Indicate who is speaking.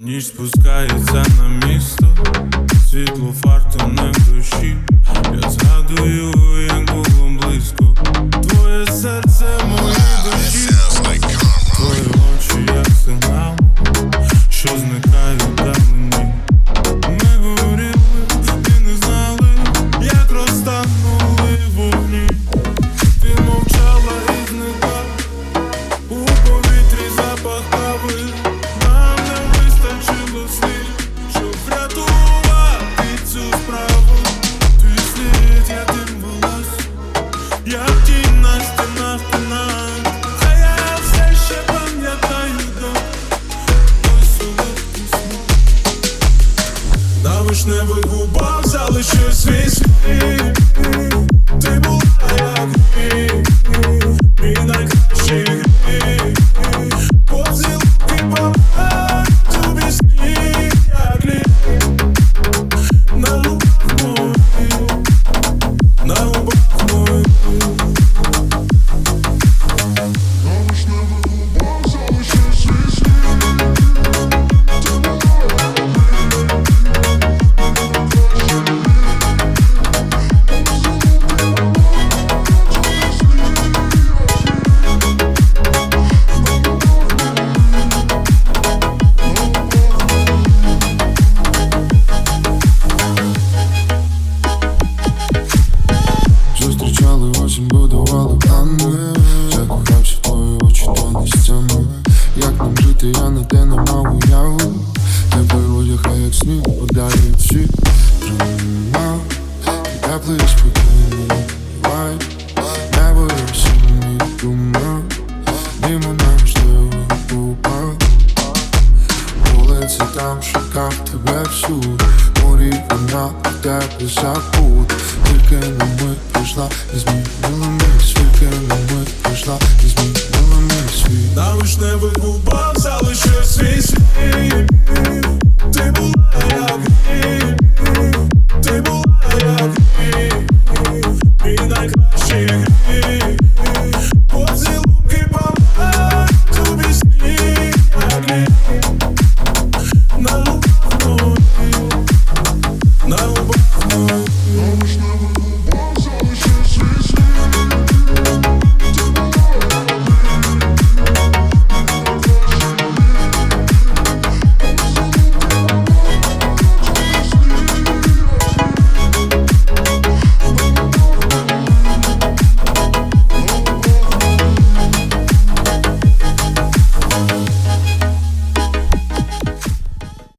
Speaker 1: Ніч спускається на місто, світло фарту не в душі. На губам залишив свій слід
Speaker 2: Нам жити, я на те не мав уяви Тебе одяг, а як сніг всі. Тримав і теплий спокійний вайб. Небо як синій туман Мимо неможливо упав. Вулиці там шукав тебе всюди. Морі вона в тебе забуд Тільки на мить прийшла і змінила мій Тільки на мить прийшла і змінила
Speaker 1: на вишневих губах залишив свій світ.